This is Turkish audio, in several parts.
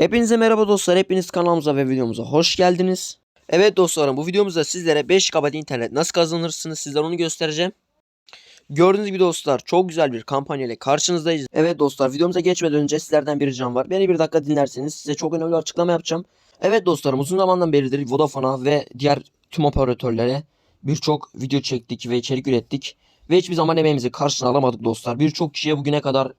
Hepinize merhaba dostlar. Hepiniz kanalımıza ve videomuza hoş geldiniz. Evet dostlarım bu videomuzda sizlere 5 GB internet nasıl kazanırsınız sizlere onu göstereceğim. Gördüğünüz gibi dostlar çok güzel bir kampanya ile karşınızdayız. Evet dostlar videomuza geçmeden önce sizlerden bir ricam var. Beni bir dakika dinlerseniz size çok önemli bir açıklama yapacağım. Evet dostlarım uzun zamandan beridir Vodafone'a ve diğer tüm operatörlere birçok video çektik ve içerik ürettik. Ve hiçbir zaman emeğimizi karşına alamadık dostlar. Birçok kişiye bugüne kadar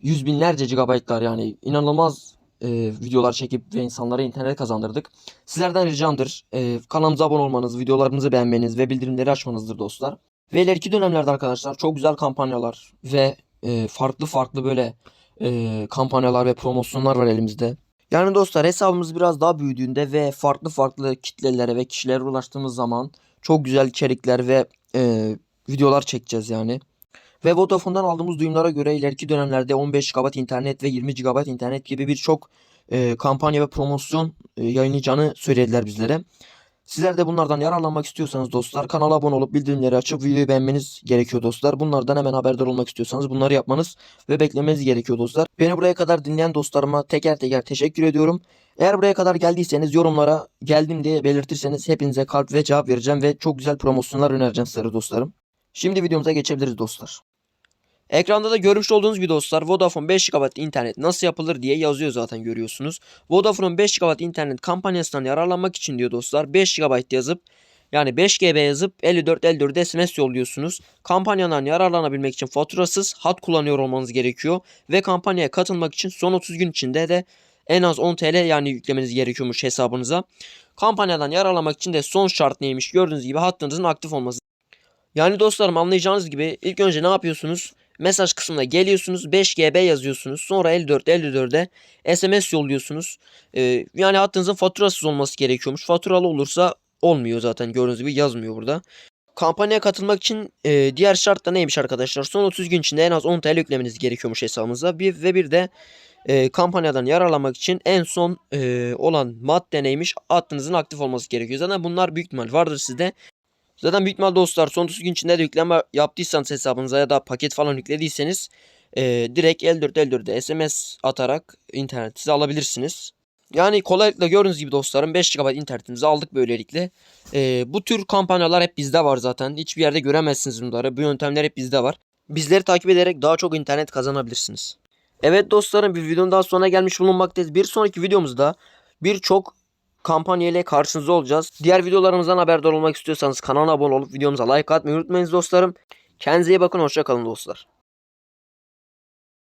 yüz binlerce gigabaytlar yani inanılmaz e, videolar çekip ve insanlara internet kazandırdık. Sizlerden ricamdır e, kanalımıza abone olmanız, videolarımızı beğenmeniz ve bildirimleri açmanızdır dostlar. Ve ileriki dönemlerde arkadaşlar çok güzel kampanyalar ve e, farklı farklı böyle e, kampanyalar ve promosyonlar var elimizde. Yani dostlar hesabımız biraz daha büyüdüğünde ve farklı farklı kitlelere ve kişilere ulaştığımız zaman çok güzel içerikler ve e, videolar çekeceğiz yani. Ve Vodafone'dan aldığımız duyumlara göre ileriki dönemlerde 15 GB internet ve 20 GB internet gibi birçok e, kampanya ve promosyon e, yayınlayacağını söylediler bizlere. Sizler de bunlardan yararlanmak istiyorsanız dostlar kanala abone olup bildirimleri açıp videoyu beğenmeniz gerekiyor dostlar. Bunlardan hemen haberdar olmak istiyorsanız bunları yapmanız ve beklemeniz gerekiyor dostlar. Beni buraya kadar dinleyen dostlarıma teker teker teşekkür ediyorum. Eğer buraya kadar geldiyseniz yorumlara geldim diye belirtirseniz hepinize kalp ve cevap vereceğim ve çok güzel promosyonlar önereceğim sizlere dostlarım. Şimdi videomuza geçebiliriz dostlar. Ekranda da görmüş olduğunuz gibi dostlar Vodafone 5 GB internet nasıl yapılır diye yazıyor zaten görüyorsunuz. Vodafone'un 5 GB internet kampanyasından yararlanmak için diyor dostlar 5 GB yazıp yani 5 GB yazıp 54 54 SMS yolluyorsunuz. Kampanyadan yararlanabilmek için faturasız hat kullanıyor olmanız gerekiyor. Ve kampanyaya katılmak için son 30 gün içinde de en az 10 TL yani yüklemeniz gerekiyormuş hesabınıza. Kampanyadan yararlanmak için de son şart neymiş gördüğünüz gibi hattınızın aktif olması. Yani dostlarım anlayacağınız gibi ilk önce ne yapıyorsunuz? Mesaj kısmına geliyorsunuz 5 GB yazıyorsunuz. Sonra 54 54'e SMS yolluyorsunuz. Ee, yani hattınızın faturasız olması gerekiyormuş. Faturalı olursa olmuyor zaten gördüğünüz gibi yazmıyor burada. Kampanyaya katılmak için e, diğer şart da neymiş arkadaşlar? Son 30 gün içinde en az 10 TL yüklemeniz gerekiyormuş hesabınıza. Bir, ve bir de e, kampanyadan yararlanmak için en son e, olan madde neymiş? Hattınızın aktif olması gerekiyor. Zaten bunlar büyük ihtimal vardır sizde. Zaten büyük ihtimal dostlar son 30 gün içinde de yükleme yaptıysanız hesabınıza ya da paket falan yüklediyseniz e, direkt 54 54'e SMS atarak internetinizi alabilirsiniz. Yani kolaylıkla gördüğünüz gibi dostlarım 5 GB internetimizi aldık böylelikle. E, bu tür kampanyalar hep bizde var zaten. Hiçbir yerde göremezsiniz bunları. Bu yöntemler hep bizde var. Bizleri takip ederek daha çok internet kazanabilirsiniz. Evet dostlarım bir videonun daha sonuna gelmiş bulunmaktayız. Bir sonraki videomuzda birçok kampanya ile karşınızda olacağız. Diğer videolarımızdan haberdar olmak istiyorsanız kanala abone olup videomuza like atmayı unutmayınız dostlarım. Kendinize iyi bakın hoşça kalın dostlar.